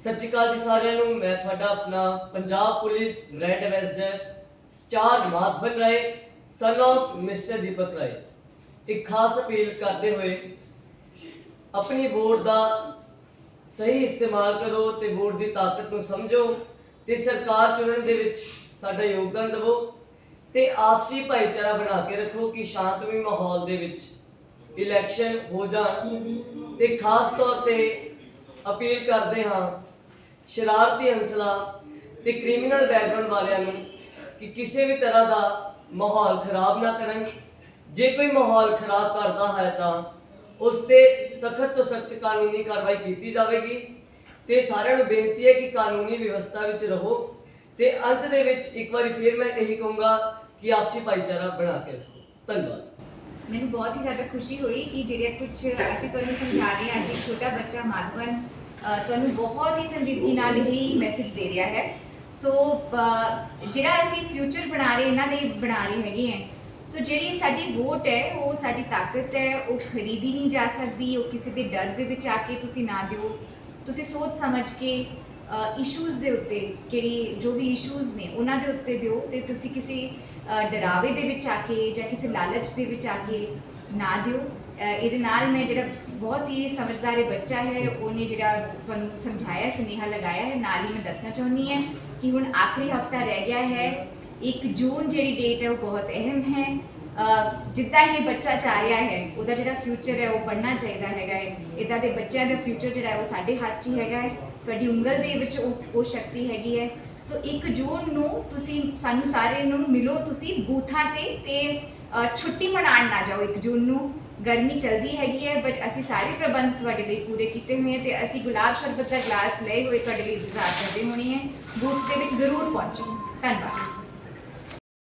ਸਤਿ ਸ਼੍ਰੀ ਅਕਾਲ ਜੀ ਸਾਰਿਆਂ ਨੂੰ। ਮੈਂ ਤੁਹਾਡਾ ਆਪਣਾ Punjab police brand ambassador star Madhavan Rai son of mister Deepak Rai. ਇੱਕ ਖਾਸ ਅਪੀਲ ਕਰਦੇ ਹੋਏ, ਆਪਣੀ ਵੋਟ ਦਾ ਸਹੀ ਇਸਤੇਮਾਲ ਕਰੋ ਤੇ ਵੋਟ ਦੀ ਤਾਕਤ ਨੂੰ ਸਮਝੋ ਤੇ ਸਰਕਾਰ ਚੁਣਨ ਦੇ ਵਿੱਚ ਸਾਡਾ ਯੋਗਦਾਨ ਦਿਵੋ ਤੇ ਆਪਸੀ ਭਾਈਚਾਰਾ ਬਣਾ ਕੇ ਰੱਖੋ ਕਿ ਸ਼ਾਂਤਮਈ ਮਾਹੌਲ ਦੇ ਵਿੱਚ ਇਲੈਕਸ਼ਨ ਹੋ ਜਾਣ। ਤੇ ਖਾਸ ਤੌਰ ਤੇ ਅਪੀਲ ਕਰਦੇ ਹਾਂ ਸ਼ਰਾਰਤੀ ਅੰਸਲਾ ਤੇ ਕ੍ਰਿਮੀਨਲ ਬੈਕਗ੍ਰਾਉਂਡ ਵਾਲਿਆਂ ਨੂੰ ਕਿ ਕਿਸੇ ਵੀ ਤਰ੍ਹਾਂ ਦਾ ਮਾਹੌਲ ਖਰਾਬ ਨਾ ਕਰਨ। ਜੇ ਕੋਈ ਮਾਹੌਲ ਖਰਾਬ ਕਰਦਾ ਹੈ ਤਾਂ ਉਸ ਤੇ ਸਖਤ ਤੋਂ ਸਖਤ ਕਾਨੂੰਨੀ ਕਾਰਵਾਈ ਕੀਤੀ ਜਾਵੇਗੀ ਤੇ ਸਾਰਿਆਂ ਨੂੰ ਬੇਨਤੀ ਹੈ ਕਿ ਕਾਨੂੰਨੀ ਵਿਵਸਥਾ ਵਿੱਚ ਰਹੋ ਤੇ ਅੰਤ ਦੇ ਵਿੱਚ ਇੱਕ ਵਾਰੀ ਫਿਰ ਮੈਂ ਇਹੀ ਕਹੂੰਗਾ ਕਿ ਆਪਸੀ ਭਾਈਚਾਰਾ ਬਣਾ ਕੇ ਰੱਖੋ। ਧੰਨਵਾਦ। ਮੈਨੂੰ ਬਹੁਤ ਹੀ ਜ਼ਿਆਦਾ ਖੁਸ਼ੀ ਹੋਈ ਕਿ ਜਿਹੜੇ ਕੁਝ ਅਸੀਂ ਤੁਹਾਨੂੰ ਸਮਝਾ ਰਹੇ ਹਾਂ, ਅੱਜ ਇੱਕ ਛੋਟਾ ਬੱਚਾ ਮਾਧਵਨ ਤੁਹਾਨੂੰ ਬਹੁਤ ਹੀ ਸੰਜੀਦਗੀ ਨਾਲ ਹੀ ਮੈਸੇਜ ਦੇ ਰਿਹਾ ਹੈ। ਸੋ ਜਿਹੜਾ ਅਸੀਂ ਫਿਊਚਰ ਬਣਾ ਰਹੇ, ਇਹਨਾਂ ਲਈ ਬਣਾ ਰਹੇ ਹੈਗੇ ਹੈ। ਸੋ ਜਿਹੜੀ ਸਾਡੀ ਵੋਟ ਹੈ, ਉਹ ਸਾਡੀ ਤਾਕਤ ਹੈ, ਉਹ ਖਰੀਦੀ ਨਹੀਂ ਜਾ ਸਕਦੀ, ਉਹ ਕਿਸੇ ਦੇ ਡਰ ਦੇ ਵਿੱਚ ਆ ਕੇ ਤੁਸੀਂ ਨਾ ਦਿਓ। ਤੁਸੀਂ ਸੋਚ ਸਮਝ ਕੇ ਇਸ਼ੂਜ਼ ਦੇ ਉੱਤੇ, ਕਿਹੜੀ, ਜੋ ਵੀ ਇਸ਼ੂਜ਼ ਨੇ, ਉਹਨਾਂ ਦੇ ਉੱਤੇ ਦਿਓ ਤੇ ਤੁਸੀਂ ਕਿਸੇ ਡਰਾਵੇ ਦੇ ਵਿੱਚ ਆ ਕੇ ਜਾਂ ਕਿਸੇ ਲਾਲਚ ਦੇ ਵਿੱਚ ਆ ਕੇ ਨਾ ਦਿਓ। ਇਹਦੇ ਨਾਲ ਮੈਂ ਜਿਹੜਾ ਬਹੁਤ ਹੀ ਸਮਝਦਾਰ ਬੱਚਾ ਹੈ, ਉਹਨੇ ਜਿਹੜਾ ਤੁਹਾਨੂੰ ਸਮਝਾਇਆ, ਸੁਨੇਹਾ ਲਗਾਇਆ ਹੈ, ਨਾਲ ਹੀ ਮੈਂ ਦੱਸਣਾ ਚਾਹੁੰਦੀ ਹਾਂ ਕਿ ਹੁਣ ਆਖਰੀ ਹਫਤਾ ਰਹਿ ਗਿਆ ਹੈ 1 ਜੂਨ ਜਿਹੜੀ ਡੇਟ ਹੈ ਉਹ ਬਹੁਤ ਅਹਿਮ ਹੈ। ਜਿੱਦਾਂ ਹੀ ਬੱਚਾ ਚਾਹ ਰਿਹਾ ਹੈ, ਉਹਦਾ ਜਿਹੜਾ ਫਿਊਚਰ ਹੈ, ਉਹ ਬਣਨਾ ਚਾਹੀਦਾ ਹੈਗਾ ਹੈ। ਇਦਾਂ ਦੇ ਬੱਚਿਆਂ ਦਾ ਫਿਊਚਰ ਜਿਹੜਾ ਹੈ, ਉਹ ਸਾਡੇ ਹੱਥ 'ਚ ਹੀ ਹੈਗਾ ਹੈ। ਤੁਹਾਡੀ ਉਂਗਲ ਦੇ ਵਿੱਚ ਉਹ ਉਹ ਸ਼ਕਤੀ ਹੈਗੀ ਹੈ। ਸੋ 1 ਜੂਨ ਨੂੰ ਤੁਸੀਂ, ਸਾਨੂੰ ਸਾਰੇ ਨੂੰ ਮਿਲੋ ਤੁਸੀਂ ਬੂਥਾਂ ਤੇ ਤੇ ਛੁੱਟੀ ਮਨਾਉਣ ਨਾ ਜਾਓ 1 ਜੂਨ ਨੂੰ। ਗਰਮੀ ਚਲਦੀ ਹੈਗੀ ਹੈ ਬਟ ਅਸੀਂ ਸਾਰੇ ਪ੍ਰਬੰਧ ਤੁਹਾਡੇ ਲਈ ਪੂਰੇ ਕੀਤੇ ਹੋਏ ਹੈ ਤੇ ਅਸੀਂ ਗੁਲਾਬ ਸ਼ਰਬਤ ਦਾ ਗਲਾਸ ਲਏ ਹੋਏ ਤੁਹਾਡੇ ਲਈ ਇੰਤਜ਼ਾਰ ਕਰਦੇ ਹੋਣੀ ਹੈ। ਬੂਥ ਦੇ ਵਿੱਚ ਜ਼ਰੂਰ ਪਹੁੰਚੋ। ਧੰਨਵਾਦ।